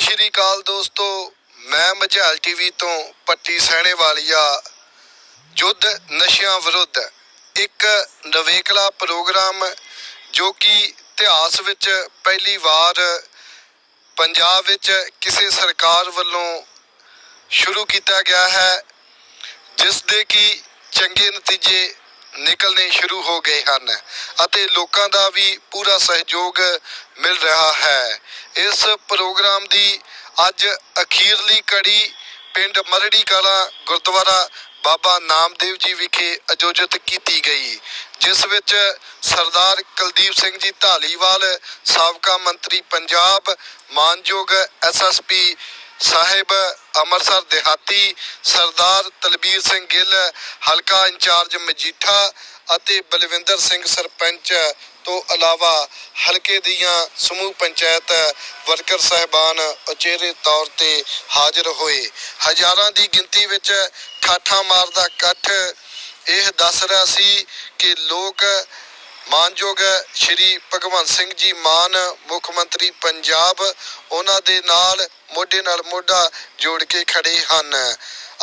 ਸਤਿ ਸ਼੍ਰੀ ਅਕਾਲ ਦੋਸਤੋ, ਮੈਂ ਮਝਾਲ ਟੀਵੀ ਤੋਂ ਪੱਟੀ ਸਹਿਣੇ ਵਾਲੀਆ ਯੁੱਧ ਨਸ਼ਿਆਂ ਵਿਰੁੱਧ ਇੱਕ ਨਵੇਕਲਾ ਪ੍ਰੋਗਰਾਮ ਜੋ ਕਿ ਇਤਿਹਾਸ ਵਿੱਚ ਪਹਿਲੀ ਵਾਰ ਪੰਜਾਬ ਵਿੱਚ ਕਿਸੇ ਸਰਕਾਰ ਵੱਲੋਂ ਸ਼ੁਰੂ ਕੀਤਾ ਗਿਆ ਹੈ, ਜਿਸ ਦੇ ਕਿ ਚੰਗੇ ਨਤੀਜੇ ਨਿਕਲਣੇ ਸ਼ੁਰੂ ਹੋ ਗਏ ਹਨ ਅਤੇ ਲੋਕਾਂ ਦਾ ਵੀ ਪੂਰਾ ਸਹਿਯੋਗ ਮਿਲ ਰਿਹਾ ਹੈ। ਇਸ ਪ੍ਰੋਗਰਾਮ ਦੀ ਅੱਜ ਅਖੀਰਲੀ ਕੜੀ ਪਿੰਡ ਮਰੜੀ ਕਲਾਂ ਗੁਰਦੁਆਰਾ ਬਾਬਾ ਨਾਮਦੇਵ ਜੀ ਵਿਖੇ ਆਯੋਜਿਤ ਕੀਤੀ ਗਈ, ਜਿਸ ਵਿੱਚ ਸਰਦਾਰ ਕੁਲਦੀਪ ਸਿੰਘ ਜੀ ਢਾਲੀਵਾਲ, ਸਾਬਕਾ ਮੰਤਰੀ ਪੰਜਾਬ, ਮਾਨਯੋਗ ਐਸਐਸਪੀ ਸਾਹਿਬ ਅੰਮ੍ਰਿਤਸਰ ਦਿਹਾਤੀ ਸਰਦਾਰ ਤਲਬੀਰ ਸਿੰਘ ਗਿੱਲ, ਹਲਕਾ ਇੰਚਾਰਜ ਮਜੀਠਾ ਅਤੇ ਬਲਵਿੰਦਰ ਸਿੰਘ ਸਰਪੰਚ ਤੋਂ ਇਲਾਵਾ ਹਲਕੇ ਦੀਆਂ ਸਮੂਹ ਪੰਚਾਇਤ ਵਰਕਰ ਸਹਿਬਾਨ ਉਚੇਰੇ ਤੌਰ ਤੇ ਹਾਜ਼ਰ ਹੋਏ। ਹਜ਼ਾਰਾਂ ਦੀ ਗਿਣਤੀ ਵਿੱਚ ਠਾਠਾਂ ਮਾਰਦਾ ਇਕੱਠ ਇਹ ਦੱਸ ਰਿਹਾ ਸੀ ਕਿ ਲੋਕ ਮਾਨਯੋਗ ਸ਼੍ਰੀ ਭਗਵੰਤ ਸਿੰਘ ਜੀ ਮਾਨ, ਮੁੱਖ ਮੰਤਰੀ ਪੰਜਾਬ, ਉਹਨਾਂ ਦੇ ਨਾਲ, ਮੋਢੇ ਨਾਲ ਮੋਢਾ ਜੋੜ ਕੇ ਖੜੇ ਹਨ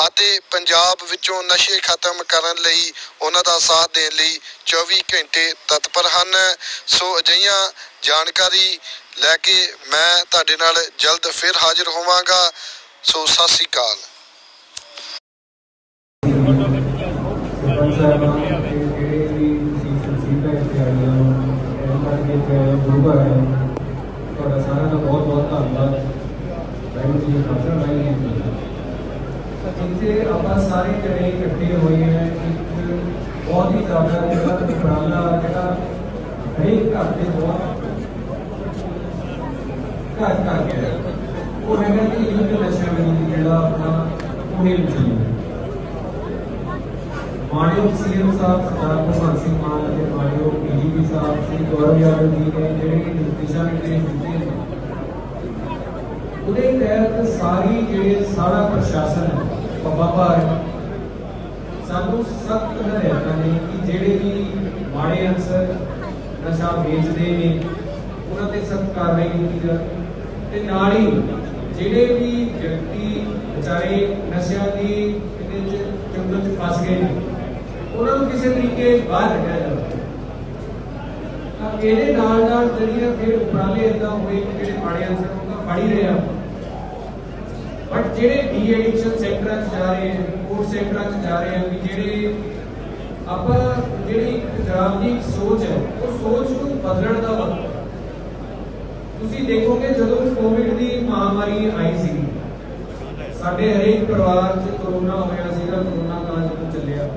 ਅਤੇ ਪੰਜਾਬ ਵਿੱਚੋਂ ਨਸ਼ੇ ਖਤਮ ਕਰਨ ਲਈ ਉਹਨਾਂ ਦਾ ਸਾਥ ਦੇਣ ਲਈ 24 ਘੰਟੇ ਤਤਪਰ ਹਨ। ਸੋ ਅਜਿਹੀਆਂ ਜਾਣਕਾਰੀ ਲੈ ਕੇ ਮੈਂ ਤੁਹਾਡੇ ਨਾਲ ਜਲਦ ਫਿਰ ਹਾਜ਼ਰ ਹੋਵਾਂਗਾ। ਸੋ ਸਤਿ ਸ੍ਰੀ ਅਕਾਲ ਸਰਪੰਚ ਸਾਹਿਬਾਨ ਤੇ ਜਿਹੜੇ ਵੀ ਤੁਸੀਂ ਸੰਸੀਤਾ ਇੱਥੇ ਆਏ ਹੋ ਇਹ ਕਰਕੇ ਇੱਥੇ ਆਏ ਹੋ ਗੁਰੂ ਘਰ ਆਏ ਹੋ ਤੁਹਾਡਾ ਸਾਰਿਆਂ ਦਾ ਬਹੁਤ ਬਹੁਤ ਧੰਨਵਾਦ ਵਾਹਿਗੁਰੂ ਜੀ ਦਾ ਖਾਲਸਾ ਵਾਹਿਗੁਰੂ ਜੀ ਕੀ ਫਤਿਹ ਤਾਂ ਜਿੱਥੇ ਆਪਾਂ ਸਾਰੇ ਜਣੇ ਇਕੱਠੇ ਹੋਏ ਹਾਂ ਬਹੁਤ ਹੀ ਜ਼ਿਆਦਾ ਜਿਹੜਾ ਉਪਰਾਲਾ ਜਿਹੜਾ ਹਰੇਕ ਘਰ ਦੇ ਬਹੁਤ ਘਰ ਘਰ ਗਿਆ। ਉਹ ਹੈਗਾ ਕਿ ਯੁੱਧ ਨਸ਼ਾ ਵਿਰੁੱਧ ਜਿਹੜਾ ਆਪਣਾ ਮੁਹਿੰਮ ਚੱਲੀ ਮਾਨਯੋਗ ਸੀਐਮ ਸਾਹਿਬ ਸਰਦਾਰ ਭਗਵੰਤ ਸਿੰਘ ਮਾਨ ਅਤੇ ਮਾਨਯੋਗ ਡੀਜੀਪੀ ਸਾਹਿਬ, ਸ੍ਰੀ ਗੌਰਵ ਯਾਦਵ ਜੀ ਨੇ ਜਿਹੜੇ ਕਿ ਦਿਸ਼ਾ ਨਿਰਦੇਸ਼ ਦਿੱਤੇ ਨੇ। ਉਹਦੇ ਤਹਿਤ ਸਾਰੀ ਜਿਹੜੇ ਸਾਰਾ ਪ੍ਰਸ਼ਾਸਨ ਹੈ ਪੱਬਾ ਭਾਰ ਸਾਨੂੰ ਸਖਤ ਹਦਾਇਤਾਂ ਨੇ ਕਿ ਜਿਹੜੇ ਵੀ ਮਾੜੇ ਅਨਸਰ ਨਸ਼ਾ ਵੇਚਦੇ ਨੇ, ਉਹਨਾਂ ਤੇ ਸਖਤ ਕਾਰਵਾਈ ਕੀਤੀ ਜਾਵੇ। ਤੇ ਨਾਲ ਹੀ ਜਿਹੜੇ ਵੀ ਵਿਅਕਤੀ ਵਿਚਾਰੇ ਨਸ਼ਿਆਂ ਦੀ ਇਹਦੇ ਚ ਚੰਗਲ ਚ ਫਸ ਗਏ ਨੇ, ਉਹਨਾਂ ਨੂੰ ਕਿਸੇ ਤਰੀਕੇ ਬਾਹਰ ਕੱਢਿਆ ਜਾਵੇ। ਤਾਂ ਇਹਦੇ ਨਾਲ ਨਾਲ ਜਿਹੜੀਆਂ ਫਿਰ ਉਪਰਾਲੇ ਇਦਾਂ ਹੋਏ ਕਿ ਜਿਹੜੇ ਮਾੜੇ ਅਨਸਰ ਉਹਨਾਂ ਫੜ ਰਹੇ ਆ। ਜਿਹੜੇ ਡੀ ਐਡਿਕਸ਼ਨ ਸੈਂਟਰਾਂ 'ਚ ਜਾ ਰਹੇ ਆ ਕੋਰਟ ਸੈਂਟਰਾਂ 'ਚ ਜਾ ਰਹੇ ਆ ਕਿ ਜਿਹੜੇ ਆਪਾਂ ਜਿਹੜੀ ਪੰਜਾਬ ਦੀ ਸੋਚ ਹੈ, ਉਹ ਸੋਚ ਨੂੰ ਬਦਲਣ ਦਾ ਵਕਤ ਤੁਸੀਂ ਦੇਖੋਗੇ ਜਦੋਂ ਕੋਵਿਡ ਦੀ ਮਹਾਮਾਰੀ ਆਈ ਸੀ, ਸਾਡੇ ਹਰੇਕ ਪਰਿਵਾਰ 'ਚ ਕਰੋਨਾ ਹੋਇਆ ਸੀਗਾ ਕਰੋਨਾ ਕਾਲ ਜਦੋਂ ਚੱਲਿਆ।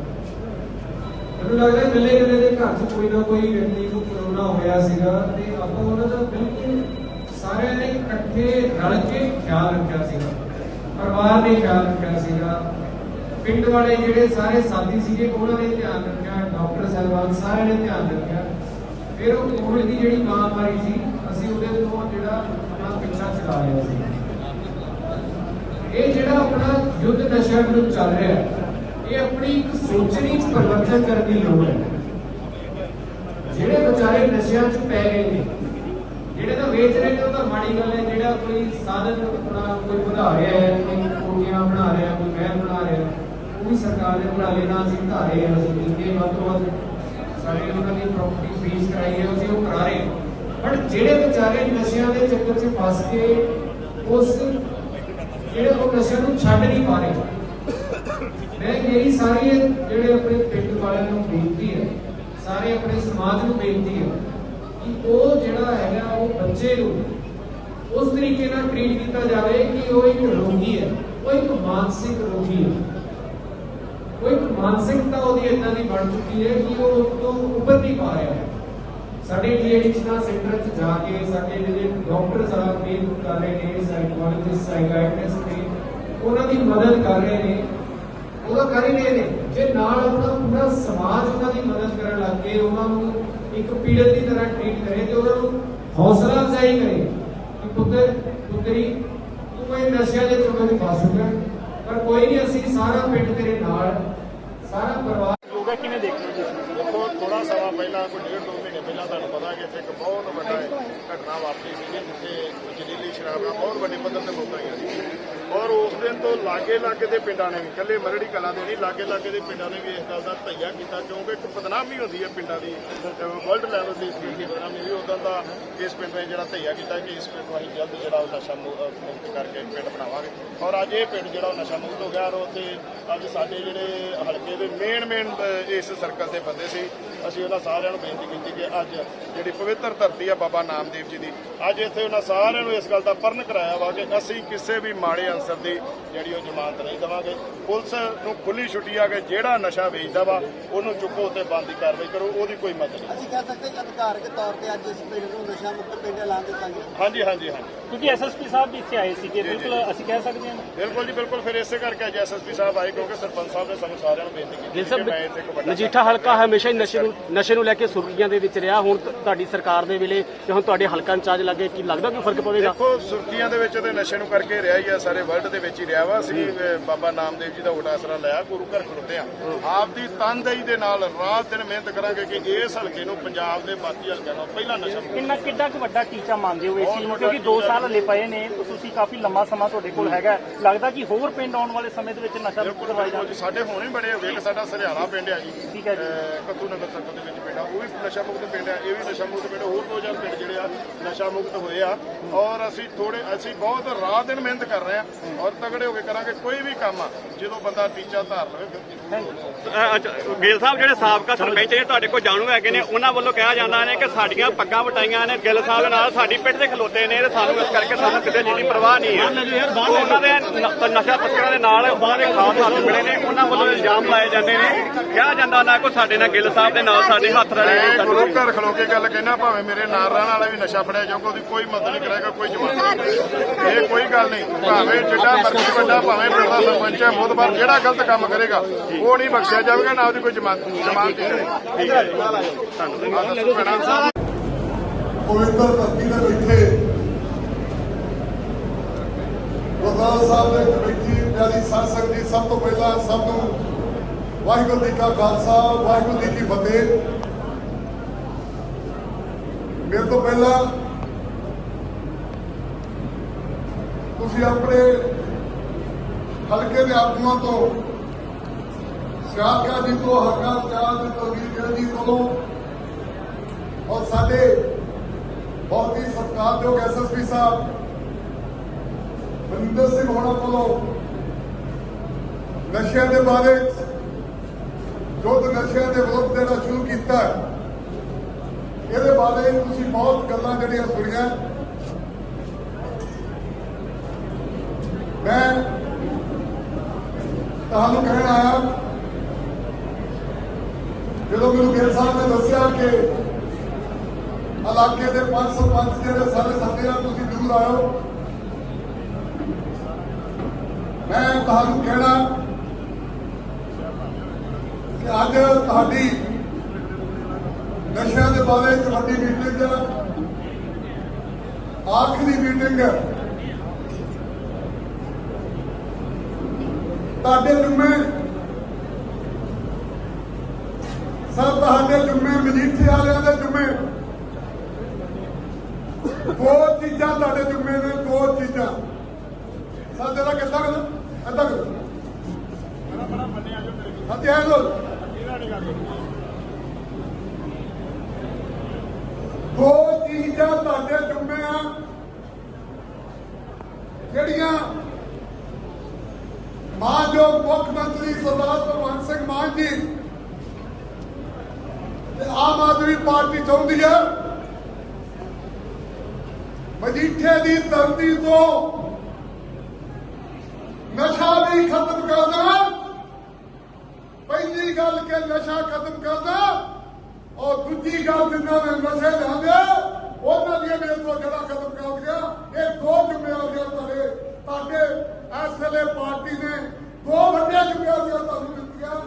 ਮੈਨੂੰ ਲੱਗਦਾ ਇਕੱਲੇ ਇਕੱਲੇ ਦੇ ਘਰ 'ਚ ਕੋਈ ਨਾ ਕੋਈ ਵਿਅਕਤੀ ਨੂੰ ਕਰੋਨਾ ਹੋਇਆ ਸੀਗਾ ਤੇ ਆਪਾਂ ਉਹਨਾਂ ਦਾ ਬਿਲਕੁਲ ਸਾਰਿਆਂ ਨੇ ਇਕੱਠੇ ਰਲ ਕੇ ਖਿਆਲ ਰੱਖਿਆ ਸੀਗਾ। ਪਰਿਵਾਰ ਨੇ ਖਿਆਲ ਰੱਖਿਆ ਸੀਗਾ। ਪਿੰਡ ਵਾਲੇ ਜਿਹੜੇ ਸਾਰੇ ਸਾਥੀ ਸੀਗੇ, ਉਹਨਾਂ ਨੇ ਧਿਆਨ ਰੱਖਿਆ, ਡਾਕਟਰ ਸਾਹਿਬਾਨ ਸਾਰਿਆਂ ਨੇ ਧਿਆਨ ਰੱਖਿਆ। ਫਿਰ ਉਹ ਕੋਵਿਡ ਦੀ ਜਿਹੜੀ ਮਹਾਮਾਰੀ ਸੀ, ਅਸੀਂ ਉਹਦੇ ਤੋਂ ਜਿਹੜਾ ਆਪਣਾ ਪਿੱਛਾ ਚਲਾ ਲਿਆ ਸੀ। ਇਹ ਜਿਹੜਾ ਆਪਣਾ ਯੁੱਧ ਨਸ਼ਾ ਵਿਰੁੱਧ ਚੱਲ ਰਿਹਾ ਇਹ ਆਪਣੀ ਇੱਕ ਸੋਚਣੀ ਚ ਪਰਿਵਰਤਨ ਕਰਨ ਦੀ ਲੋੜ ਹੈ। ਜਿਹੜੇ ਵਿਚਾਰੇ ਨਸ਼ਿਆਂ 'ਚ ਪੈ ਗਏ ਨੇ ਜਿਹੜੇ ਤਾਂ ਵੇਚ ਰਹੇ ਨੇ ਉਹ ਤਾਂ ਮਾੜੀ ਗੱਲ ਹੈ, ਜਿਹੜਾ ਕੋਈ ਸਾਧਨ ਆਪਣਾ ਕੋਈ ਵਧਾ ਰਿਹਾ ਹੈ, ਕੋਈ ਕੋਟੀਆਂ ਬਣਾ ਰਿਹਾ, ਕੋਈ ਮਹਿਲ ਬਣਾ ਰਿਹਾ, ਉਹ ਵੀ ਸਰਕਾਰ ਦੇ ਬਣਾ ਲੈਣਾ ਅਸੀਂ ਧਾਰੇ ਹਾਂ ਅਸੀਂ ਕਿੰਨੇ ਵੱਧ ਤੋਂ ਵੱਧ ਸਾਡੇ ਉਹਨਾਂ ਦੀ ਪ੍ਰਾਪਰਟੀ ਫੀਸ ਕਰਾਈ ਹੈ, ਅਸੀਂ ਉਹ ਕਰਾ ਰਹੇ ਬਟ ਜਿਹੜੇ ਵਿਚਾਰੇ ਨਸ਼ਿਆਂ ਦੇ ਚੱਕਰ 'ਚ ਫਸ ਕੇ ਉਸ ਜਿਹੜੇ ਉਹ ਨਸ਼ਿਆਂ ਨੂੰ ਛੱਡ ਨਹੀਂ ਪਾ ਰਹੇ। ਮੈਂ ਮੇਰੀ ਸਾਰੀ ਜਿਹੜੇ ਆਪਣੇ ਪਿੰਡ ਵਾਲਿਆਂ ਨੂੰ ਬੇਨਤੀ ਹੈ, ਸਾਰੇ ਆਪਣੇ ਸਮਾਜ ਨੂੰ ਬੇਨਤੀ ਹੈ ਕਿ ਉਹ ਜਿਹੜਾ ਹੈਗਾ ਉਹ ਬੱਚੇ ਨੂੰ ਉਸ ਤਰੀਕੇ ਨਾਲ ਟ੍ਰੀਟ ਕੀਤਾ ਜਾਵੇ ਕਿ ਉਹ ਇੱਕ ਰੋਗੀ ਹੈ, ਉਹ ਇੱਕ ਮਾਨਸਿਕ ਰੋਗੀ ਹੈ। ਉਹ ਇੱਕ ਮਾਨਸਿਕਤਾ ਉਹਦੀ ਇਦਾਂ ਦੀ ਬਣ ਚੁੱਕੀ ਹੈ ਕਿ ਉਹ ਉਸ ਤੋਂ ਉੱਪਰ ਨਹੀਂ ਪਾ ਰਿਹਾ। ਹੈ ਸਾਡੇ ਡੀਐਡਿਕਸ਼ਨ ਸੈਂਟਰ 'ਚ ਜਾ ਕੇ ਸਾਡੇ ਜਿਹੜੇ ਡਾਕਟਰ ਸਾਹਿਬ ਨੇ, ਕਰ ਰਹੇ ਨੇ ਸਾਈਕੋਲੋਜਿਸਟ ਸਾਈਕਾਇਟ੍ਰਿਸਟ ਨੇ, ਉਹਨਾਂ ਦੀ ਮਦਦ ਕਰ ਰਹੇ ਨੇ। ਉਹਦਾ ਕਰ ਹੀ ਰਹੇ ਨੇ। ਜੇ ਨਾਲ ਆਪਣਾ ਪੂਰਾ ਸਮਾਜ ਉਹਨਾਂ ਦੀ ਮਦਦ ਕਰਨ ਲੱਗ ਕੇ ਉਹਨਾਂ ਨੂੰ ਇੱਕ ਪੀੜਤ ਦੀ ਤਰ੍ਹਾਂ ਟ੍ਰੀਟ ਕਰੇ ਤੇ ਉਹਨਾਂ ਨੂੰ ਹੌਸਲਾ ਅਫਜ਼ਾਈ ਕਰੇ ਕਿ ਪੁੱਤਰ, ਪੁੱਤਰੀ, ਤੂੰ ਇਹ ਨਸ਼ਿਆਂ ਦੇ ਚੁੱਕਣ ਚ ਫਸ ਚੁੱਕਾ ਪਰ ਕੋਈ ਨਹੀਂ, ਅਸੀਂ ਸਾਰਾ ਪਿੰਡ ਤੇਰੇ ਨਾਲ ਸਾਰਾ ਪਰਿਵਾਰ ਯੋਗਾ ਕਿਨੇ ਦੇਖਿਆ ਦੇਖੋ? ਥੋੜਾ ਸਮਾਂ ਪਹਿਲਾਂ, ਕੋਈ ਡੇਢ ਦੋ ਮਹੀਨੇ ਪਹਿਲਾਂ ਤੁਹਾਨੂੰ ਪਤਾ ਕਿ ਇੱਥੇ ਇੱਕ ਬਹੁਤ ਵੱਡਾ ਘਟਨਾ ਵਾਪਰੀ ਸੀ ਜਿੱਥੇ ਜ਼ਹਿਰੀਲੀ ਸ਼ਰਾਬਾਂ ਬਹੁਤ ਵੱਡੇ ਪੱਧਰ ਤੇ ਮੌਤਾਂ ਹੋਈਆਂ ਸੀ ਔਰ ਉਸ ਦਿਨ ਤੋਂ ਲਾਗੇ ਲਾਗੇ ਦੇ ਪਿੰਡਾਂ ਨੇ ਵੀ, ਇਕੱਲੇ ਮਰੜੀ ਕਲਾਂ ਦੇ ਨਹੀਂ, ਲਾਗੇ ਲਾਗੇ ਦੇ ਪਿੰਡਾਂ ਨੇ ਵੀ ਇਸ ਗੱਲ ਦਾ ਧਈਆ ਕੀਤਾ, ਕਿਉਂਕਿ ਇੱਕ ਬਦਨਾਮੀ ਹੁੰਦੀ ਹੈ ਪਿੰਡਾਂ ਦੀ ਵਰਲਡ ਲੈਵਲ ਦੀ ਇਸ ਚੀਜ਼ ਦੀ ਬਦਨਾਮੀ ਵੀ ਉਦੋਂ ਦਾ ਇਸ ਪਿੰਡ ਨੇ ਜਿਹੜਾ ਧਈਆ ਕੀਤਾ ਕਿ ਇਸ ਪਿੰਡ ਨੂੰ ਅਸੀਂ ਜਲਦ ਜਿਹੜਾ ਉਹ ਨਸ਼ਾ ਮੁਕਤ ਕਰਕੇ ਪਿੰਡ ਬਣਾਵਾਂਗੇ। ਔਰ ਅੱਜ ਇਹ ਪਿੰਡ ਜਿਹੜਾ ਉਹ ਨਸ਼ਾ ਮੁਕਤ ਹੋ ਗਿਆ, ਔਰ ਉੱਥੇ ਅੱਜ ਸਾਡੇ ਜਿਹੜੇ ਹਲਕੇ ਦੇ ਮੇਨ ਮੇਨ ਇਸ ਸਰਕਲ ਦੇ ਬੰਦੇ ਸੀ ਅਸੀਂ ਉਹਨਾਂ ਸਾਰਿਆਂ ਨੂੰ ਬੇਨਤੀ ਕੀਤੀ ਕਿ ਅੱਜ ਜਿਹੜੀ ਪਵਿੱਤਰ ਧਰਤੀ ਆ ਬਾਬਾ ਨਾਮਦੇਵ ਜੀ ਦੀ ਅੱਜ ਇੱਥੇ ਉਹਨਾਂ ਸਾਰਿਆਂ ਨੂੰ ਇਸ ਗੱਲ ਦਾ ਪਰਨ ਕਰਾਇਆ ਵਾ ਕਿ ਅਸੀਂ ਕਿਸੇ ਵੀ ਮਾੜੇ ਅਨਸਰ ਦੀ ਜਿਹੜੀ ਉਹ ਜ਼ਮਾਨਤ ਨਹੀਂ ਦੇਵਾਂਗੇ। ਪੁਲਿਸ ਨੂੰ ਖੁੱਲੀ ਛੁੱਟੀ ਆ ਕਿ ਜਿਹੜਾ ਨਸ਼ਾ ਵੇਚਦਾ ਵਾ ਉਹਨੂੰ ਚੁੱਕੋ ਤੇ ਬੰਦ ਕਾਰਵਾਈ ਕਰੋ ਉਹਦੀ ਕੋਈ ਮਦਦ ਨਹੀਂ। ਅਸੀਂ ਕਹਿ ਸਕਦੇ ਕਿ ਅਧਿਕਾਰਕ ਤੌਰ ਤੇ ਅੱਜ ਇਸ ਪਿੰਡ ਨੂੰ ਨਸ਼ਾ ਮੁਕਤ ਪਿੰਡ ਐਲਾਨ ਦਿੱਤਾ ਗਿਆ ਹਾਂਜੀ ਹਾਂਜੀ ਹਾਂਜੀ। ਕਿਉਂਕਿ ਐਸਐਸਪੀ ਸਾਹਿਬ ਵੀ ਇੱਥੇ ਆਏ ਸੀਗੇ ਬਿਲਕੁਲ ਅਸੀਂ ਕਹਿ ਸਕਦੇ ਹਾਂ। ਬਿਲਕੁਲ ਜੀ ਬਿਲਕੁਲ। ਫਿਰ ਇਸੇ ਕਰਕੇ ਅੱਜ ਐਸਐਸਪੀ ਸਾਹਿਬ ਆਏ ਕਿਉਂਕਿ ਸਰਪੰਚ ਸਾਹਿਬ ਨੇ ਸਾਨੂੰ ਸਾਰਿਆਂ ਨੂੰ ਬੇਨਤੀ ਕੀਤੀ ਕਿ ਮੈਂ ਇੱਥੇ ਵੱਡਾ ਮਜੀਠਾ ਹਲਕਾ ਹਮੇਸ਼ਾ ਹੀ ਨਸ਼ੇ ਨੂੰ ਨਸ਼ੇ ਨੂੰ ਲੈ ਕੇ ਸੁਰਖੀਆਂ ਦੇ ਵਿੱਚ ਰਿਹਾ। ਹੁਣ ਤੁਹਾਡੀ ਸਰਕਾਰ ਦੇ ਵੇਲੇ ਤੇ ਹੁਣ ਤੁਹਾਡੇ ਹਲਕਾ ਇੰਚਾਰਜ ਲੱਗੇ ਕੀ ਲੱਗਦਾ ਕੋਈ ਫ਼ਰਕ ਪਵੇਗਾ? ਦੇਖੋ ਸੁਰਖੀਆਂ ਦੇ ਵਿੱਚ ਤੇ ਨਸ਼ੇ ਨੂੰ ਕਰਕੇ ਰਿਹਾ ਹੀ ਆ ਸਾਰੇ ਵਰਲਡ ਦੇ ਵਿੱਚ ਹੀ ਰਿਹਾ ਵਾ। ਅਸੀਂ ਬਾਬਾ ਨਾਮਦੇਵ ਜੀ ਦਾ ਓਟ ਆਸਰਾ ਲਿਆ ਗੁਰੂ ਘਰ ਖੜੋਤੇ ਆ। ਆਪ ਦੀ ਤਨਦੇਹੀ ਦੇ ਨਾਲ ਰਾਤ ਦਿਨ ਮਿਹਨਤ ਕਰਾਂਗੇ ਕਿ ਇਸ ਹਲਕੇ ਨੂੰ ਪੰਜਾਬ ਦੇ ਬਾਕੀ ਹਲਕਿਆਂ ਨਾਲੋਂ ਪਹਿਲਾਂ ਨਸ਼ਾ ਕਿੰਨਾ ਕਿੱਡਾ ਕੁ ਵੱਡਾ ਟੀਚਾ ਮੰਨਦੇ ਹੋ ਇਸ ਚੀਜ਼ ਨੂੰ? ਕਿਉਂਕਿ ਵੱਡਾ 2 ਸਾਲ ਹਲੇ ਪਏ ਨੇ ਤੁਸੀਂ ਕਾਫੀ ਲੰਮਾ ਸਮਾਂ ਤੁਹਾਡੇ ਕੋਲ ਹੈਗਾ। ਲੱਗਦਾ ਕਿ ਹੋਰ ਪਿੰਡ ਆਉਣ ਵਾਲੇ ਸਮੇਂ ਦੇ ਵਿੱਚ ਨਸ਼ਾ ਕਰਵਾਇਆ ਬਿਲਕੁਲ ਜੀ। ਸਾਡੇ ਹੋਣੇ ਬੜੇ ਹੋ ਗਏ ਕਿ ਸਾਡਾ ਸਰਿਆਣਾ ਪਿੰਡ ਆ ਜੀ। ਠੀਕ ਹੈ ਜੀ। ਕੱਤੂ ਨਗਰ ਸਰਕਲ ਦੇ ਵਿੱਚ ਪਿੰਡ ਆ ਉਹ ਵੀ ਨਸ਼ਾ ਮੁਕਤ ਪਿੰਡ ਆ ਇਹ ਵੀ ਨਸ਼ਾ ਮੁਕਤ ਪਿੰਡ ਹੋਰ ਦੋ ਚਾਰ ਪਿੰਡ ਜਿਹੜੇ ਆ ਨਸ਼ਾ ਮੁਕਤ ਹੋਏ ਆ। ਔਰ ਅਸੀਂ ਥੋੜੇ ਅਸੀਂ ਬਹੁਤ ਰਾਤ ਦਿਨ ਮਿਹਨਤ ਕਰ ਰਹੇ ਆ ਔਰ ਤਗੜੇ ਹੋ ਕੇ ਕਰਾਂਗੇ ਕੋਈ ਵੀ ਕੰਮ ਆ ਜਦੋਂ ਬੰਦਾ ਟੀਚਾ ਧਾਰ ਲਵੇ ਗਿੱਲ ਸਾਹਿਬ ਜਿਹੜੇ ਸਾਬਕਾ ਸਰਪੰਚ ਨੇ ਤੁਹਾਡੇ ਕੋਲ ਜਾਣੂ ਹੈਗੇ ਨੇ ਉਹਨਾਂ ਵੱਲੋਂ ਕਿਹਾ ਜਾਂਦਾ ਨੇ ਕਿ ਸਾਡੀਆਂ ਪੱਗਾਂ ਵਟਾਈਆਂ ਨੇ ਗਿੱਲ ਸਾਹਿਬ ਨਾਲ ਸਾਡੀ ਪਿੱਠ ਤੇ ਖਲੋਤੇ ਨੇ ਤੇ ਸਾਨੂੰ ਇਸ ਕਰਕੇ ਸਾਨੂੰ ਕਿਤੇ ਜਿੰਨੀ ਪਰਵਾਹ ਨਹੀਂ ਹੈ। ਉਹਨਾਂ ਦੇ ਨਸ਼ਾ ਤਸਕਰਾਂ ਦੇ ਨਾਲ ਉਹਨਾਂ ਦੇ ਖਾਸ ਹੱਥ ਮਿਲੇ ਨੇ ਉਹਨਾਂ ਵੱਲੋਂ ਇਲਜ਼ਾਮ ਲਾਏ ਜਾਂਦੇ ਨੇ। ਕਿਹਾ ਜਾਂਦਾ ਨਾ ਕੋ ਸਾਡੇ ਨਾਲ ਗਿੱਲ ਸਾਹਿਬ ਦੇ ਨਾਲ ਸਾਡੇ ਹੱਥ ਰਲੇ ਸਾਨੂੰ ਘਰ ਖਲੋ ਕੇ ਗੱਲ ਕਹਿਣਾ ਭਾਵੇਂ ਮੇਰੇ ਨਾਲ ਰਹਿਣ ਵਾਲਾ ਵੀ ਨਸ਼ਾ ਫੜਿਆ ਜਾਊਗਾ ਉਹਦੀ ਕੋਈ ਮਦਦ ਨਹੀਂ ਕਰਾਏਗਾ ਕੋਈ ਜਵਾਬ। ਇਹ ਕੋਈ ਗੱਲ ਨਹੀਂ। ਭਾਵੇਂ ਜਿੱਡਾ ਮਰਜ਼ੀ ਵੱਡਾ ਭਾਵੇਂ ਪਿੰਡ ਸਰਪੰਚ ਹੈ ਮੋਦਬਾਰ ਜਿਹੜਾ ਗਲਤ ਕੰਮ ਕਰੇਗਾ ਉਹ ਨਹੀਂ ਬਖਸ਼ਿਆ ਜਾਵੇਗਾ ਨਾ ਉਹਦੀ ਕੋਈ ਜਮਾਨਤ ਜਮਾਨਤ ਨਹੀਂ। ਠੀਕ ਹੈ ਧੰਨਵਾਦ। ਪਵਿੱਤਰ ਧਰਤੀ ਦੇ ਬੈਠੇ ਗੁਰਦੁਆਰਾ ਸਾਹਿਬ ਦੇ ਬੈਠੀ ਪਿਆਰੀ ਸਾਧ ਸੰਗਤ ਜੀ ਸਭ ਤੋਂ ਪਹਿਲਾਂ ਸਭ ਨੂੰ ਵਾਹਿਗੁਰੂ ਜੀ ਕਾ ਖਾਲਸਾ, ਵਾਹਿਗੁਰੂ ਜੀ ਕੀ ਫਤਿਹ। ਮੇਰੇ ਤੋਂ ਪਹਿਲਾਂ ਤੁਸੀਂ ਆਪਣੇ ਹਲਕੇ ਦੇ ਆਗੂਆਂ ਤੋਂ ਸਿਆਲਕਾ ਜੀ ਤੋਂ ਹਰਕਾ ਸਿਆਲ ਜੀ ਤੋਂ, ਵੀਰ ਜੀ ਤੋਂ ਔਰ ਸਾਡੇ ਬਹੁਤ ਹੀ ਸਤਿਕਾਰਯੋਗ ਐਸਐਸਪੀ ਸਾਹਿਬ, ਮਨਿੰਦਰ ਸਿੰਘ ਹੋਣਾ ਕੋਲੋਂ ਨਸ਼ਿਆਂ ਦੇ ਬਾਰੇ ਜੋ ਨਸ਼ਿਆਂ ਦੇ ਵਿਰੁੱਧ ਜਿਹੜਾ ਸ਼ੁਰੂ ਕੀਤਾ ਇਹਦੇ ਬਾਰੇ ਤੁਸੀਂ ਬਹੁਤ ਗੱਲਾਂ ਜਿਹੜੀਆਂ ਸੁਣੀਆਂ। ਮੈਂ ਤੁਹਾਨੂੰ ਕਹਿਣ ਆਇਆ, ਜਦੋਂ ਮੈਨੂੰ ਗਿਰ ਸਾਹਿਬ ਨੇ ਦੱਸਿਆ ਕਿ ਇਲਾਕੇ ਦੇ ਪੰਜ ਸਰਪੰਚ ਜਿਹੜੇ ਸਾਰੇ ਸੱਦੇ ਆ ਤੁਸੀਂ ਜ਼ਰੂਰ ਆਇਓ। ਮੈਂ ਤੁਹਾਨੂੰ ਕਹਿਣਾ ਅੱਜ ਤੁਹਾਡੀ ਨਸ਼ਿਆਂ ਦੇ ਬਾਰੇ ਤੁਹਾਡੀ ਮੀਟਿੰਗ ਆਖਰੀ ਮੀਟਿੰਗ ਤੁਹਾਡੇ ਜੁਮੇ ਸਭ ਤੁਹਾਡੇ ਜੁਮੇ, ਮਜੀਠੇ ਵਾਲਿਆਂ ਦੇ ਜੁਮੇ। ਦੋ ਚੀਜ਼ਾਂ ਤੁਹਾਡੇ ਜੁਮੇ ਨੇ, ਦੋ ਚੀਜ਼ਾਂ। ਸਾਡੇ ਦਾ ਕਿੱਦਾਂ ਕਰ ਅੱਧਾ ਕਰ। ਸੱਚੇ ਹੈ ਲੋਕ ਦੋ ਚੀਜ਼ਾਂ ਤੁਹਾਡੇ ਜੁਮੇ ਆ, ਜਿਹੜੀਆਂ ਮਾਨਯੋਗ ਮੁੱਖ ਮੰਤਰੀ ਸਰਦਾਰ ਭਗਵੰਤ ਸਿੰਘ ਮਾਨ ਜੀ ਤੇ ਆਮ ਆਦਮੀ ਪਾਰਟੀ ਚਾਹੁੰਦੀ ਹੈ ਮਜੀਠੇ ਦੀ ਧਰਤੀ ਤੋਂ ਨਸ਼ਾ ਵੀ ਖਤਮ ਕਰਨਾ। ਪਹਿਲੀ ਗੱਲ ਕਿ ਨਸ਼ਾ ਖਤਮ ਕਰਨਾ ਔਰ ਦੂਜੀ ਗੱਲ ਜਿਨ੍ਹਾਂ ਨੇ ਨਸ਼ੇ ਲਿਆਂਦੇ, ਉਹਨਾਂ ਦੀਆਂ ਮੇਰੇ ਤੋਂ ਜੜਾ ਖਤਮ ਕਰ ਗਿਆ ਇਹ ਦੋ ਜ਼ਿੰਮੇਵਾਰੀਆਂ ਤੁਹਾਡੇ ਤੁਹਾਡੇ ਇਸ ਪਾਰਟੀ ਨੇ ਦੋ ਵੱਡੀਆਂ ਜ਼ਿੰਮੇਵਾਰੀਆਂ ਤੁਹਾਨੂੰ ਦਿੱਤੀਆਂ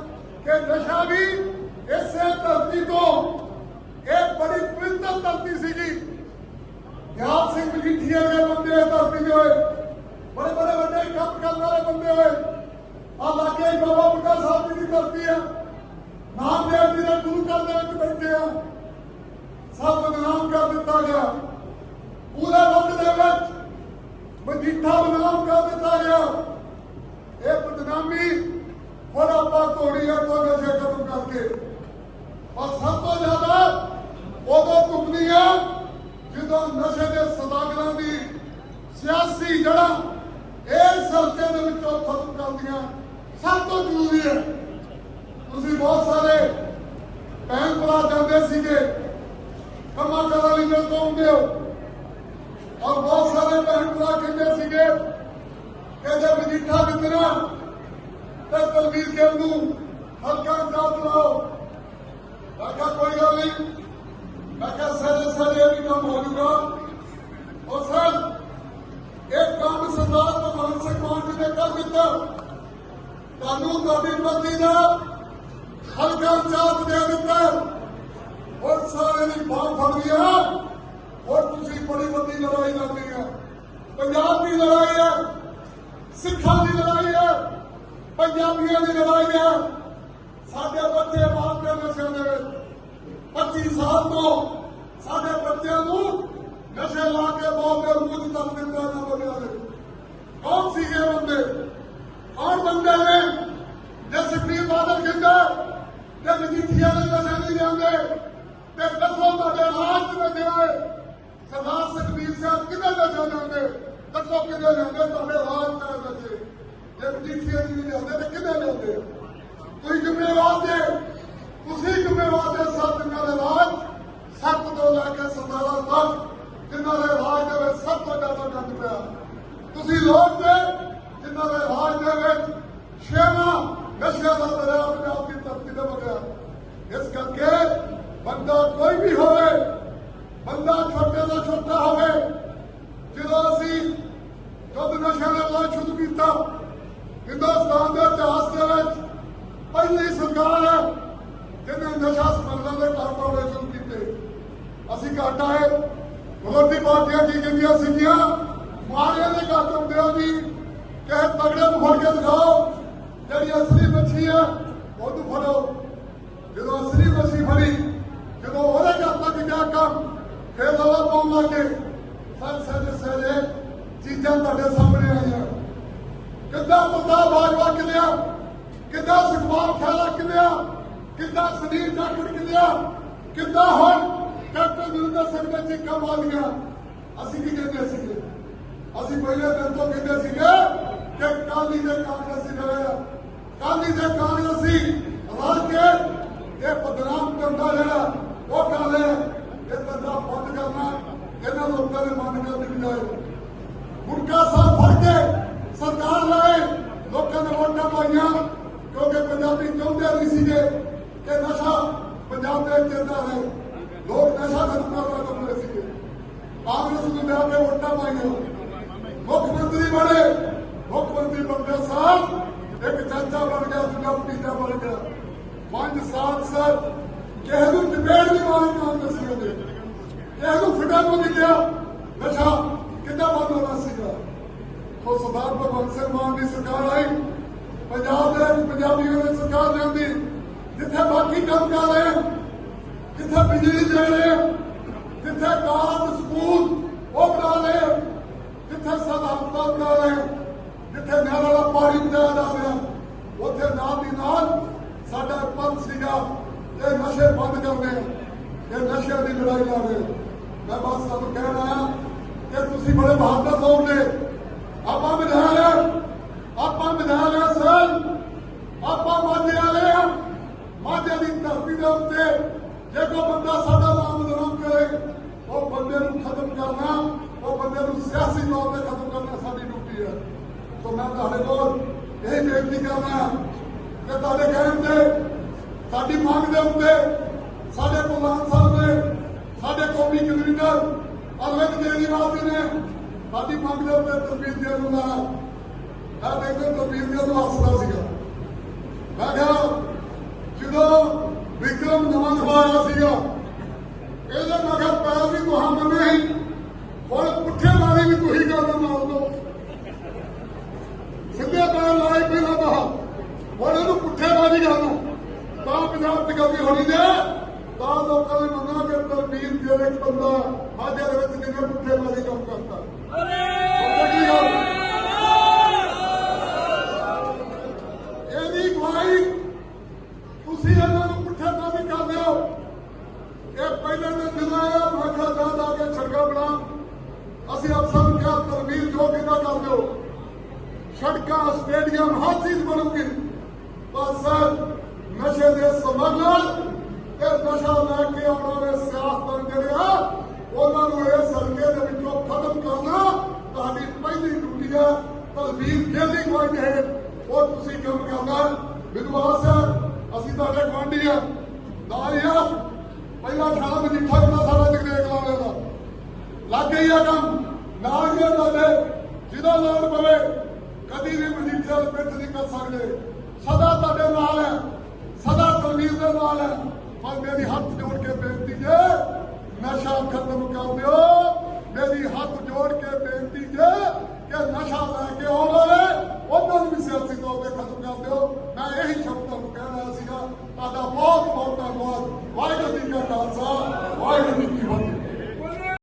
ਕਿ ਨਸ਼ਾ ਵੀ ਇਸੇ ਧਰਤੀ ਤੋਂ, ਇਹ ਬੜੀ ਪਵਿੱਤਰ ਧਰਤੀ ਸੀਗੀ। ਗਿਆਨ ਸਿੰਘ ਮਜੀਠੀਆ ਦੇ ਬੰਦੇ ਧਰਤੀ ਦੇ ਹੋਏ ਬੜੇ ਬੜੇ ਵੱਡੇ ਕੰਮ ਕਰਨ ਵਾਲੇ ਬੰਦੇ ਹੋਏ। ਆ ਲਾਗੇ ਬਾਬਾ ਬੁੱਢਾ ਸਾਹਿਬ ਜੀ ਦੀ ਧਰਤੀ ਆ। ਨਾਮਦੇਵ ਜੀ ਦੇ ਗੁਰੂ ਘਰ ਦੇ ਵਿੱਚ ਬੈਠੇ ਆ। ਸਭ ਬਦਨਾਮ ਕਰ ਦਿੱਤਾ ਗਿਆ। ਪੂਰੇ ਵਕਤ ਦੇ ਵਿੱਚ ਮਜੀਠਾ ਬਦਨਾਮ ਕਰ ਦਿੱਤਾ ਗਿਆ। ਇਹ ਬਦਨਾਮੀ ਹੁਣ ਆਪਾਂ ਤੋੜੀ ਹੈ ਤੋਂ ਨਸ਼ੇ ਖਤਮ ਕਰਕੇ। ਔਰ ਸਭ ਤੋਂ ਜ਼ਿਆਦਾ ਉਦੋਂ ਘੁੰਮਦੀ ਆ, ਜਦੋਂ ਨਸ਼ੇ ਦੇ ਸਦਾਗਰਾਂ ਦੀ ਸਿਆਸੀ ਜੜ੍ਹਾਂ ਇਸ ਹਲਕੇ ਦੇ ਵਿੱਚੋਂ ਖਤਮ ਕਰਦੀਆਂ। ਸਭ ਤੋਂ ਜ਼ਰੂਰੀ ਹੈ। ਤੁਸੀਂ ਬਹੁਤ ਸਾਰੇ ਭੈਣ ਭਰਾ ਜਾਂਦੇ ਸੀਗੇ। ਕੰਮਾਂ ਕਾਰਾਂ ਲਈ ਮਿਲ ਤੋਂ ਆਉਂਦੇ ਹੋ। ਔਰ ਬਹੁਤ ਸਾਰੇ ਭੈਣ ਭਰਾ ਕਹਿੰਦੇ ਸੀਗੇ ਕਿ ਜੇ ਮਜੀਠਾ ਵਿਕਣਾ ਤਾਂ ਤਲਵੀਰ ਕੇ ਨੂੰ ਹਲਕਾ ਇੰਤਜ਼ਾਮ ਲਾਓ ਮੈਂ ਕਿਹਾ ਕੋਈ ਗੱਲ ਨਹੀਂ ਮੈਂ ਕਿਹਾ ਸਾਰੇ ਸਾਰੇ ਇਹ ਵੀ ਕੰਮ ਹੋ ਜੂਗਾ ਔਰ ਸਰ ਇਹ ਕੰਮ ਸਰਦਾਰ ਭਗਵੰਤ ਸਿੰਘ ਮਾਨ ਜੀ ਨੇ ਕਰ ਦਿੱਤਾ ਤੁਹਾਨੂੰ ਤੁਹਾਡੀ ਪਤੀ ਦਾ ਹਲਕਾ ਚਾਤ ਦੇ ਦਿੱਤਾ। ਔਰ ਸਾਰੇ ਦੀ ਬਾਹ ਫੜ ਲਿਆ ਔਰ ਤੁਸੀਂ ਬੜੀ ਵੱਡੀ ਲੜਾਈ ਲੜਨੀ ਹੈ ਪੰਜਾਬ ਦੀ ਲੜਾਈ ਹੈ ਸਿੱਖਾਂ ਦੀ ਲੜਾਈ ਹੈ ਪੰਜਾਬੀਆਂ ਦੀ ਲੜਾਈ ਹੈ ਸਾਡੇ ਬੱਚੇ ਮਾਪੇ ਨਸ਼ਿਆਂ ਦੇ ਵਿੱਚ। 25 ਸਾਲ ਤੋਂ ਸਾਡੇ ਬੱਚਿਆਂ ਨੂੰ ਨਸ਼ੇ ਲਾ ਕੇ ਬਹੁਤ ਦੇ ਮੂੰਹ ਤੱਕ ਦਿੰਦਾ ਨਾ ਬੰਦਿਆਂ ਦੇ ਕੌਣ ਸੀ ਇਹ ਬੰਦੇ? ਕੌਣ ਬੰਦੇ ਨੇ ਜੇ ਸੁਖਬੀਰ ਬਾਦਲ ਕਹਿੰਦਾ ਤੇ ਮਜੀਠੀਆ ਦੇ ਨਸ਼ੇ ਨਹੀਂ ਜਾਂਦੇ ਤੇ ਦੱਸੋ ਤੁਹਾਡੇ ਰਾਜ ਵਿੱਚ ਆਏ ਸਰਦਾਰ ਸੁਖਬੀਰ ਸਾਹਿਬ ਕਿਹਦੇ ਨਸ਼ੇ ਜਾਂਦੇ ਦੱਸੋ ਕਿਹਦੇ ਜਾਂਦੇ ਤੁਹਾਡੇ ਰਾਜ ਦੇ ਨਸ਼ੇ ਜੇ ਮਜੀਠੀਆ ਜੀ ਨਹੀਂ ਜਾਂਦੇ ਤੇ ਕਿਹਦੇ ਜਾਂਦੇ ਕੋਈ ਜ਼ਿੰਮੇਵਾਰ ਦੇ ਤੁਸੀਂ ਜ਼ਿੰਮੇਵਾਰ ਦੇ ਸੱਤ ਦਿਨਾਂ ਦੇ ਬਾਅਦ ਸੱਤ ਤੋਂ ਲੈ ਕੇ ਸਤਾਰਾਂ ਤੱਕ ਜਿਨ੍ਹਾਂ ਦੇ ਰਾਜ ਦੇ ਵਿੱਚ ਸਭ ਤੋਂ ਜ਼ਿਆਦਾ ਗੰਦ ਪਿਆ ਤੁਸੀਂ ਲੋਕ ਦੇ ਜਿਨ੍ਹਾਂ ਦੇ ਰਾਜ ਦੇ ਵਿੱਚ ਛੇਵਾਂ ਨਸ਼ਿਆਂ ਦਾ ਦਰਿਆ ਪੰਜਾਬ ਦੀ ਧਰਤੀ ਤੇ ਵਗਿਆ ਇਸ ਕਰਕੇ ਬੰਦਾ ਕੋਈ ਵੀ ਹੋਵੇ ਬੰਦਾ ਛੋਟੇ ਤੋਂ ਛੋਟਾ ਹੋਵੇ ਜਦੋਂ ਅਸੀਂ ਜਦ ਨਸ਼ਿਆਂ ਦਾ ਵਿਰੋਧ ਸ਼ੁਰੂ ਕੀਤਾ ਹਿੰਦੁਸਤਾਨ ਦੇ ਇਤਿਹਾਸ ਦੇ ਵਿੱਚ ਪਹਿਲੀ ਸਰਕਾਰ ਹੈ ਜਿਹਨੇ ਨਸ਼ਾ ਸਮਗਲਰ ਦੇ ਕਾਰਪੋਰੇਸ਼ਨ ਕੀਤੇ ਅਸੀਂ ਘੱਟ ਆਏ ਵਿਰੋਧੀ ਪਾਰਟੀਆਂ ਕੀ ਕਹਿੰਦੀਆਂ ਸੀਗੀਆਂ। ਮਾਰੇ ਦੇ ਘੱਟ ਹੁੰਦਿਆਂ ਦੀ ਕਿ ਤਗੜੇ ਨੂੰ ਫੜ ਕੇ ਦਿਖਾਓ। ਜਿਹੜੀ ਅਸਲੀ ਮੱਛੀ ਹੈ ਉਹਨੂੰ ਫੜੋ। ਜਦੋਂ ਅਸਲੀ ਮੱਛੀ ਫੜੀ, ਜਦੋਂ ਉਹਦੇ ਘਰ ਤੱਕ ਗਿਆ ਕੰਮ, ਫਿਰ ਦਵਾ ਪਾਉਣ ਲੱਗੇ ਸਭ ਸੱਜ ਸਹਿਜੇ ਚੀਜ਼ਾਂ ਤੁਹਾਡੇ ਸਾਹਮਣੇ ਆਈਆਂ। ਕਿੱਦਾਂ ਮੁੱਦਾ ਬਾਜਵਾ ਕਿਲਿਆ ਕਿੱਦਾਂ ਸੁਖਪਾਲ ਖਹਿਰਾ ਕਿਲਿਆ ਕਿੱਦਾਂ ਸੁਨੀਲ ਜਾਖੜ ਕਿਲਿਆ ਕਿੱਦਾਂ ਹੁਣ ਕੈਪਟਨ ਅਮਰਿੰਦਰ ਸਿੰਘ ਨੇ ਚੀਕਾਂ ਮਾਰੀਆਂ ਅਸੀਂ ਕੀ ਕਹਿੰਦੇ ਸੀਗੇ? ਅਸੀਂ ਪਹਿਲੇ ਦਿਨ ਤੋਂ ਕਹਿੰਦੇ ਸੀਗੇ ਕਿ ਕਾਲੀ ਦੇ ਕਾਂਗਰਸੀ ਰਹੇ ਕਾਲੀ ਦੇ ਕਾਂਗਰਸੀ ਰਲ ਕੇ ਇਹ ਬਦਨਾਮ ਕਰਦਾ ਜਿਹੜਾ, ਉਹ ਕਰ ਇਹ ਧੰਦਾ ਬੰਦ ਕਰਨਾ ਇਹਨਾਂ ਲੋਕਾਂ ਨੇ ਮਨ ਕਰ ਦੀ ਬਜਾਏ ਗੁਟਕਾ ਸਾਹਿਬ ਫੜ ਕੇ ਸਰਕਾਰ ਲਾਏ, ਲੋਕਾਂ ਨੇ ਵੋਟਾਂ ਪਾਈਆਂ, ਕਿਉਂਕਿ ਪੰਜਾਬੀ ਚਾਹੁੰਦੇ ਨਹੀਂ ਸੀਗੇ ਕਿ ਨਸ਼ਾ ਪੰਜਾਬ ਦੇ ਵਿੱਚ ਚੱਲਦਾ ਰਹੇ। ਲੋਕ ਨਸ਼ਾ ਖਤਮ ਕਾਂਗਰਸ ਨੂੰ ਲਿਆ ਕੇ ਵੋਟਾਂ ਪਾਈਆਂ ਮੁੱਖ ਮੰਤਰੀ ਬਣੇ ਮੁੱਖ ਮੰਤਰੀ ਬੰਦੇ ਸਾਹਿਬ ਇੱਕ ਚਾਚਾ ਬਣ ਗਿਆ ਦੂਜਾ ਭਤੀਜਾ ਬਣ ਗਿਆ ਪੰਜ ਸਾਲ ਸਰ ਕਿਸੇ ਨੂੰ ਡਿਬੇਟ ਨਹੀਂ ਮਾਰੀ ਕਾਂਗਰਸੀਆਂ ਦੇ ਕਿਸੇ ਨੂੰ ਫਿਟਾ ਨਹੀਂ ਗਿਆ ਨਸ਼ਾ ਕਿੱਦਾਂ ਬੰਦ ਹੋਣਾ ਸੀਗਾ ਉਹ ਸਰਦਾਰ ਭਗਵੰਤ ਸਿੰਘ ਮਾਨ ਦੀ ਸਰਕਾਰ ਆਈ ਪੰਜਾਬ ਦੇ ਵਿੱਚ ਪੰਜਾਬੀਆਂ ਦੀ ਸਰਕਾਰ ਲਿਆਂਦੀ ਜਿੱਥੇ ਬਾਕੀ ਕੰਮ ਕਰ ਰਹੇ ਜਿੱਥੇ ਬਿਜਲੀ ਦੇ ਰਹੇ ਆ ਜਿੱਥੇ ਕਾਲਜ ਸਕੂਲ ਉਹ ਬਣਾ ਰਹੇ ਆ ਜਿੱਥੇ ਸਦਾਫਤਾ ਬਣਾ ਰਹੇ ਆ ਜਿੱਥੇ ਨਹਿਰ ਵਾਲਾ ਪਾਣੀ ਪਹੁੰਚਾਇਆ ਜਾ ਰਿਹਾ, ਉੱਥੇ ਨਾਲ ਦੀ ਨਾਲ ਸਾਡਾ ਪੰਥ ਸੀਗਾ ਇਹ ਨਸ਼ੇ ਬੰਦ ਕਰਨੇ ਆ ਇਹ ਨਸ਼ਿਆਂ ਦੀ ਲੜਾਈ ਲੜ ਰਹੇ ਮੈਂ ਬਸ ਤੁਹਾਨੂੰ ਕਹਿਣ ਆਇਆ ਕਿ ਤੁਸੀਂ ਬੜੇ ਬਹਾਦਰ ਲੋਕ ਨੇ। ਆਪਾਂ ਵਿਧਾਨ ਆਪਾਂ ਵਿਧਾਨ ਆ ਆਪਾਂ ਮਾਝੇ ਵਾਲੇ ਆ, ਮਾਝੇ ਦੀ ਧਰਤੀ ਦੇ ਉੱਤੇ ਜੇ ਕੋਈ ਬੰਦਾ ਸਾਡਾ ਨਾਮ ਬਦਨਾਮ ਕਰੇ ਉਹ ਬੰਦੇ ਨੂੰ ਖਤਮ ਕਰਨਾ, ਉਹ ਬੰਦੇ ਨੂੰ ਸਿਆਸੀ ਤੌਰ ਤੇ ਖਤਮ ਕਰਨਾ ਸਾਡੀ ਡਿਊਟੀ ਹੈ। ਸੋ ਮੈਂ ਤੁਹਾਡੇ ਕੋਲ ਇਹ ਬੇਨਤੀ ਕਰਨਾ ਕਿ ਤੁਹਾਡੇ ਕਹਿਣ ਤੇ, ਸਾਡੀ ਮੰਗ ਦੇ ਉੱਤੇ, ਸਾਡੇ ਪ੍ਰਧਾਨ ਸਾਹਿਬ ਨੇ, ਸਾਡੇ ਕੌਮੀ ਕਨਵੀਨਰ ਅਰਵਿੰਦ ਕੇਜਰੀਵਾਲ ਜੀ ਨੇ ਸਾਡੀ ਮੰਗ ਦੇ ਉੱਤੇ ਤਸਵੀਰ ਦੇ ਨੂੰ ਮੈਂ ਦੇਖੋ ਤਸਵੀਰ ਦੇ ਹੱਸਦਾ ਸੀਗਾ। ਮੈਂ ਕਿਹਾ ਘੱਟ ਗਲਤੀ ਹੋਣੀ ਜੇ ਤਾਂ ਲੋਕਾਂ ਨੇ ਮੰਨਣਾ ਕਿ ਤਰਬੀਤ ਦੇ ਵਿੱਚ ਬੰਦਾ ਮਾਝੇ ਦੇ ਵਿੱਚ ਜਿਵੇਂ ਪੁੱਠੇ ਮਾਰੀ ਕੰਮ ਕਰਦਾ ਇਹਦੀ ਗਵਾਹੀ ਤੁਸੀਂ ਇਹਨਾਂ ਨੂੰ ਪੁੱਠੇ ਕੰਮ ਕਰਦੇ ਹੋ ਇਹ ਪਹਿਲਾਂ ਤਾਂ ਜਨਾਇਆ ਮੱਖਾ ਦਾਦ ਆ ਕੇ ਛੜਕਾ ਬਣਾ ਅਸੀਂ ਆਪ ਸਭ ਨੂੰ ਕਿਹਾ ਤਰਬੀਤ ਜੋ ਕਿਦਾਂ ਕਰਦੇ ਹੋ ਸੜਕਾਂ ਸਟੇਡੀਅਮ ਹਰ ਚੀਜ਼ ਬਣੂਗੀ ਬਸ ਸਰ ਨਸ਼ੇ ਦੇ ਸਮਗਲਰ ਤੇ ਨਸ਼ਾ ਲੈ ਕੇ ਆਉਣ ਵਾਲੇ ਸਿਆਸਤਦਾਨ ਜਿਹੜੇ ਆ ਉਹਨਾਂ ਨੂੰ ਇਸ ਹਲਕੇ ਦੇ ਵਿੱਚੋਂ ਖਤਮ ਕਰਨਾ ਤੁਹਾਡੀ ਪਹਿਲੀ ਡਿਊਟੀ ਹੈ ਤਲਵੀਰ ਜੇਲੀ ਕੋਈ ਨਹੀਂ ਉਹ ਤੁਸੀਂ ਕੰਮ ਕਰਨਾ ਵਿਦਵਾਸ ਹੈ ਅਸੀਂ ਤੁਹਾਡੇ ਗੁਆਂਢੀ ਆ ਨਾਲ ਹੀ ਆ ਪਹਿਲਾ ਥਾਣਾ ਮਜੀਠਾ ਬਣਾ ਸਾਡਾ ਜਗਦੇਵ ਵਾਲੇ ਦਾ ਲੱਗ ਗਈ ਆ ਕੰਮ। ਨਾਲ ਹੀ ਆ ਤੁਹਾਡੇ। ਜਿਹਦਾ ਲੋੜ ਪਵੇ, ਕਦੀ ਵੀ ਮਜੀਠੇ ਪਿੱਠ ਪਿੱਛ ਨਹੀਂ ਕਰ ਸਕਦੇ। ਸਦਾ ਤੁਹਾਡੇ ਨਾਲ ਹੈ। ਸਦਾ ਤਲਵੀਰ ਦੇ ਨਾਲ ਹੈ। ਪਰ ਮੇਰੀ ਹੱਥ ਜੋੜ ਕੇ ਬੇਨਤੀ ਜੇ ਨਸ਼ਾ ਖਤਮ ਕਰ ਦਿਓ, ਮੇਰੀ ਹੱਥ ਜੋੜ ਕੇ ਬੇਨਤੀ ਜੇ ਕਿ ਨਸ਼ਾ ਲੈ ਕੇ ਆਉਣ ਵਾਲੇ, ਉਹਨਾਂ ਨੂੰ ਵੀ ਸਿਆਸੀ ਤੌਰ ਤੇ ਖਤਮ ਕਰ ਦਿਓ। ਮੈਂ ਇਹੀ ਸ਼ਬਦ ਤੁਹਾਨੂੰ ਕਹਿ ਰਿਹਾ ਸੀਗਾ। ਤੁਹਾਡਾ ਬਹੁਤ ਬਹੁਤ ਧੰਨਵਾਦ। ਵਾਹਿਗੁਰੂ ਜੀ ਕਾ ਖਾਲਸਾ, ਵਾਹਿਗੁਰੂ ਜੀ ਕੀ ਫਤਿਹ।